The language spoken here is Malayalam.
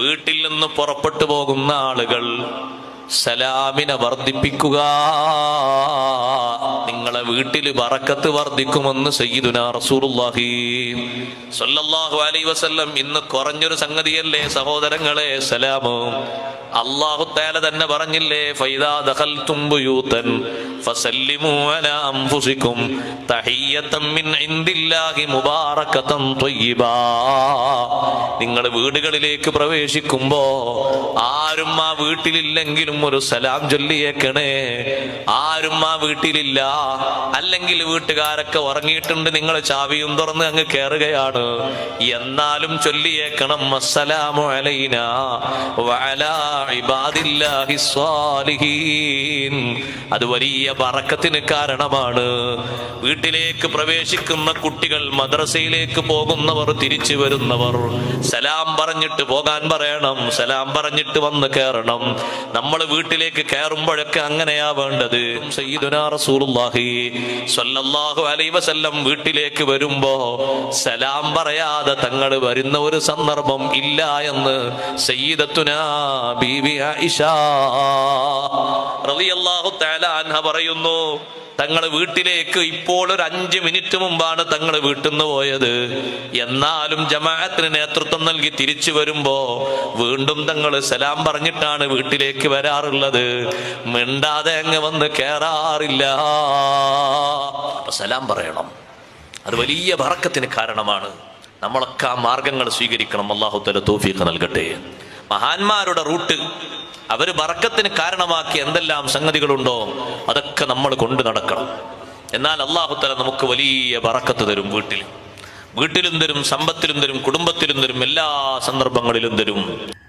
വീട്ടിൽ നിന്ന് പുറപ്പെട്ടു പോകുന്ന ആളുകൾ സലാമിനെ വർദ്ധിപ്പിക്കുക. നിങ്ങളെ വീട്ടിൽ ബറക്കത്ത് വർദ്ധിക്കുമെന്ന് സയ്യിദുന റസൂലുള്ളാഹി സ്വല്ലല്ലാഹു അലൈഹി വസല്ലം. ഇന്ന് കുറഞ്ഞൊരു സംഗതിയല്ലേ സഹോദരങ്ങളെ സലാമോ. അള്ളാഹു താല തന്നെ പറഞ്ഞില്ലേ ഫൈദാ ദഖൽതും ബുയൂതൻ ഫസല്ലിമു അലാ അൻഫുസികും തഹിയ്യതൻ മിൻ ഇൻദില്ലാഹി മുബാറകതൻ ത്വയ്യിബാ. നിങ്ങൾ വീടുകളിലേക്ക് പ്രവേശിക്കുമ്പോ ആരും ആ വീട്ടിലില്ലെങ്കിലും ഒരു സലാം ചൊല്ലിയേക്കണേ. ആരും ആ വീട്ടിലില്ല അല്ലെങ്കിൽ വീട്ടുകാരൊക്കെ ഉറങ്ങിയിട്ടുണ്ട് നിങ്ങൾ ചാവിയും തുറന്ന് അങ്ങ് കയറുകയാണ് എന്നാലും ചൊല്ലിയേക്കണം അസ്സലാമു വഅലാ ഇബാദില്ലാഹി അത് വലിയ പറക്കത്തിന് കാരണമാണ്. വീട്ടിലേക്ക് പ്രവേശിക്കുന്ന കുട്ടികൾ മദ്രസയിലേക്ക് പോകുന്നവർ തിരിച്ചു വരുന്നവർ സലാം പറഞ്ഞിട്ട് പോകാൻ പറയണം സലാം പറഞ്ഞിട്ട് വന്ന് കയറണം നമ്മൾ വീട്ടിലേക്ക് കയറുമ്പോഴൊക്കെ അങ്ങനെയാ വേണ്ടത്. സയ്യിദുനാ റസൂലുള്ളാഹി സ്വല്ലല്ലാഹു അലൈഹി വസല്ലം വീട്ടിലേക്ക് വരുമ്പോ സലാം പറയാതെ തങ്ങൾ വരുന്ന ഒരു സന്ദർഭം ഇല്ല എന്ന് സയ്യിദത്തുനാ ബീവി ആയിഷ റളിയല്ലാഹു തആല അൻഹ പറയുന്നു. തങ്ങൾ വീട്ടിലേക്ക് ഇപ്പോൾ ഒരു അഞ്ച് മിനിറ്റ് മുമ്പാണ് തങ്ങൾ വീട്ടിൽ നിന്ന് പോയത്. എന്നാലും ജമാഅത്തിന് നേതൃത്വം നൽകി തിരിച്ചു വരുമ്പോ വീണ്ടും തങ്ങൾ സലാം പറഞ്ഞിട്ടാണ് വീട്ടിലേക്ക് വരാറുള്ളത്. മിണ്ടാതെ അങ്ങ് വന്ന് കയറാറില്ല സലാം പറയണം. അത് വലിയ ഭറക്കത്തിന് കാരണമാണ്. നമ്മളൊക്കെ ആ മാർഗങ്ങൾ സ്വീകരിക്കണം. അള്ളാഹു തല തോഫീഖ് നൽകട്ടെ. മഹാന്മാരുടെ റൂട്ട് അവർ ബറക്കത്തിന് കാരണമാക്കി എന്തെല്ലാം സംഗതികളുണ്ടോ അതൊക്കെ നമ്മൾ കൊണ്ടു നടക്കണം. എന്നാൽ അള്ളാഹുത്തല തല നമുക്ക് വലിയ ബറക്കത്ത് തരും വീട്ടിൽ. വീട്ടിലും തരും സമ്പത്തിലും തരും കുടുംബത്തിലും തരും എല്ലാ സന്ദർഭങ്ങളിലും തരും.